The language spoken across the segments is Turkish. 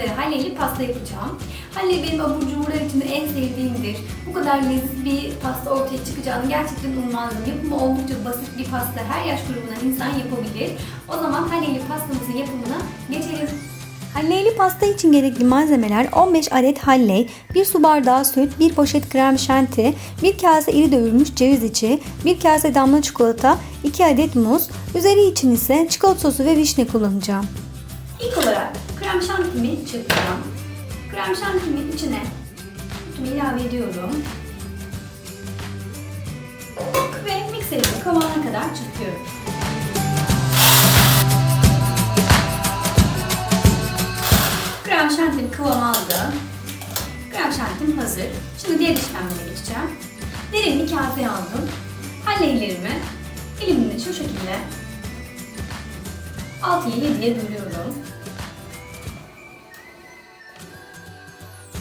halleli pasta yapacağım. Halleli benim abur cuburlar içinde en sevdiğimdir. Bu kadar leziz bir pasta ortaya çıkacağını gerçekten ummazdım. Yapımı oldukça basit bir pasta. Her yaş grubundan insan yapabilir. O zaman halleli pastamızın yapımına geçelim. Halleyli pasta için gerekli malzemeler 15 adet halley, 1 su bardağı süt, 1 poşet krem şanti, 1 kase iri dövülmüş ceviz içi, 1 kase damla çikolata, 2 adet muz, üzeri için ise çikolata sosu ve vişne kullanacağım. İlk olarak krem şantimi çırpacağım. Krem şantimin içine sütümü ilave ediyorum. Ve mikserimi kıvamına kadar çırpıyorum. Krem şantim kıvam aldı. Krem şantim hazır. Şimdi diğer işlemlere geçeceğim. Derin bir kase aldım. Halleylerimi elimle şu şekilde 6'ya 7'ye bölüyorum.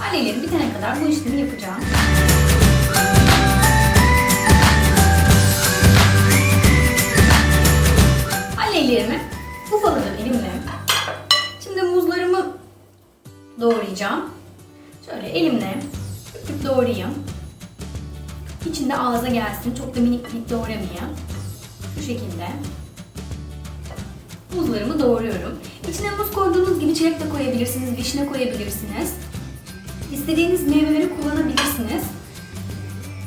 Halleylerim bitene kadar bu işlemi yapacağım. Halleylerimi ufaladım elimle. Şimdi muzlarımı doğrayacağım. Şöyle elimle küp doğrayayım. İçinde ağza gelsin. Çok da minik minik doğramayayım. Şu şekilde. Muzlarımı doğruyorum. İçine muz koyduğunuz gibi çilek de koyabilirsiniz, vişne koyabilirsiniz. İstediğiniz meyveleri kullanabilirsiniz.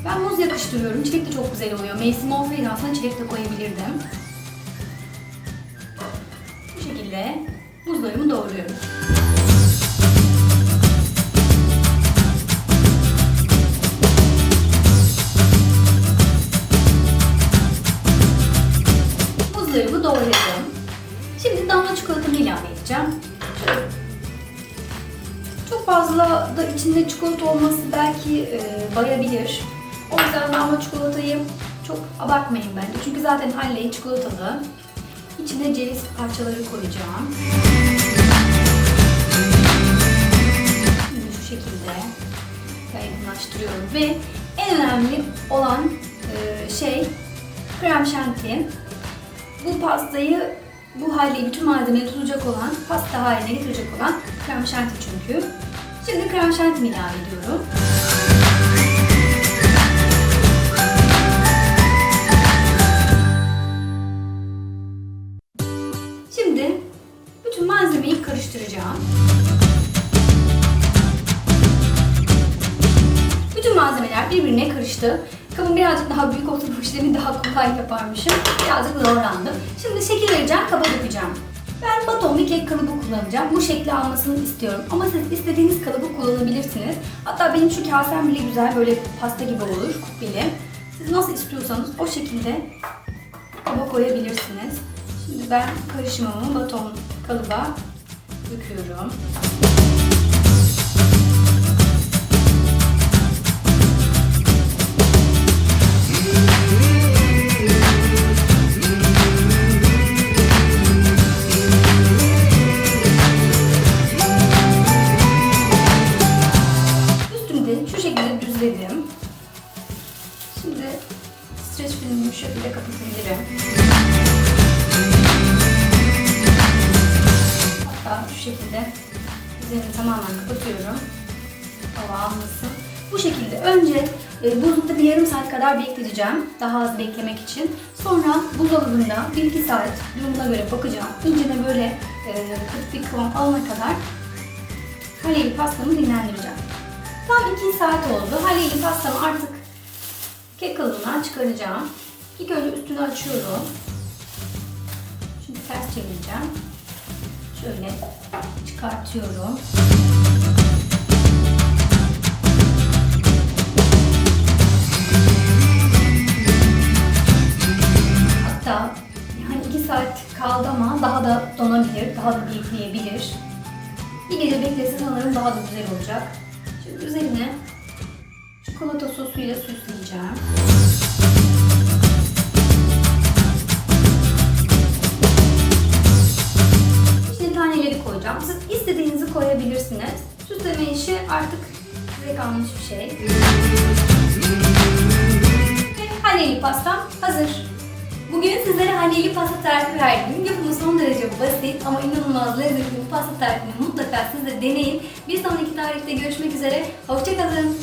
Ben muz yakıştırıyorum. Çilek de çok güzel oluyor. Mevsim olsaydı aslında çilek de koyabilirdim. Bu şekilde muzlarımı doğruyorum. Fazla da içinde çikolata olması belki e, bayabilir. O yüzden damla çikolatayı çok abartmayın bence. Çünkü zaten halley çikolatalı. İçine ceviz parçaları koyacağım. Şimdi şu şekilde yaygınlaştırıyorum ve en önemli olan e, şey krem şanti. Bu pastayı bu haliyle bütün malzemeyi tutacak olan, pasta haline getirecek olan krem şanti çünkü. Şimdi krem şantimi ilave ediyorum. Şimdi bütün malzemeyi karıştıracağım. Bütün malzemeler birbirine karıştı. Kabım birazcık daha büyük olsa bu işlemi daha kolay yaparmışım. Birazcık zorlandım. Şimdi şekil vereceğim, kaba dökeceğim. Ben baton bir kek kalıbı kullanacağım. Bu şekli almasını istiyorum. Ama siz istediğiniz kalıbı kullanabilirsiniz. Hatta benim şu kasem bile güzel böyle pasta gibi olur, kubbeli. Siz nasıl istiyorsanız o şekilde kaba koyabilirsiniz. Şimdi ben karışımımı baton kalıba döküyorum. Şekilde kapatabilirim. Hatta şu şekilde üzerini tamamen kapatıyorum. Hava almasın. Bu şekilde önce e, buzlukta bir yarım saat kadar bekleteceğim. Daha az beklemek için. Sonra buzdolabında 1-2 saat durumuna göre bakacağım. İyice de böyle e, bir kıvam alana kadar Haleyli pastamı dinlendireceğim. Tam 2 saat oldu. Haleyli pastamı artık kek kalıbından çıkaracağım. İlk önce üstünü açıyorum. Şimdi ters çevireceğim. Şöyle çıkartıyorum. Hatta yani 2 saat kaldı ama daha da donabilir, daha da bekleyebilir. Bir gece beklese sanırım daha da güzel olacak. Şimdi üzerine çikolata sosuyla süsleyeceğim. Taneleri koyacağım. Siz istediğinizi koyabilirsiniz. Süsleme işi artık size kalmış bir şey. Ve haneli pastam hazır. Bugün sizlere halleli pasta tarifi verdim. Yapımı son derece basit ama inanılmaz lezzetli bu pasta tarifini mutlaka siz de deneyin. Bir sonraki tarifte görüşmek üzere. Hoşçakalın.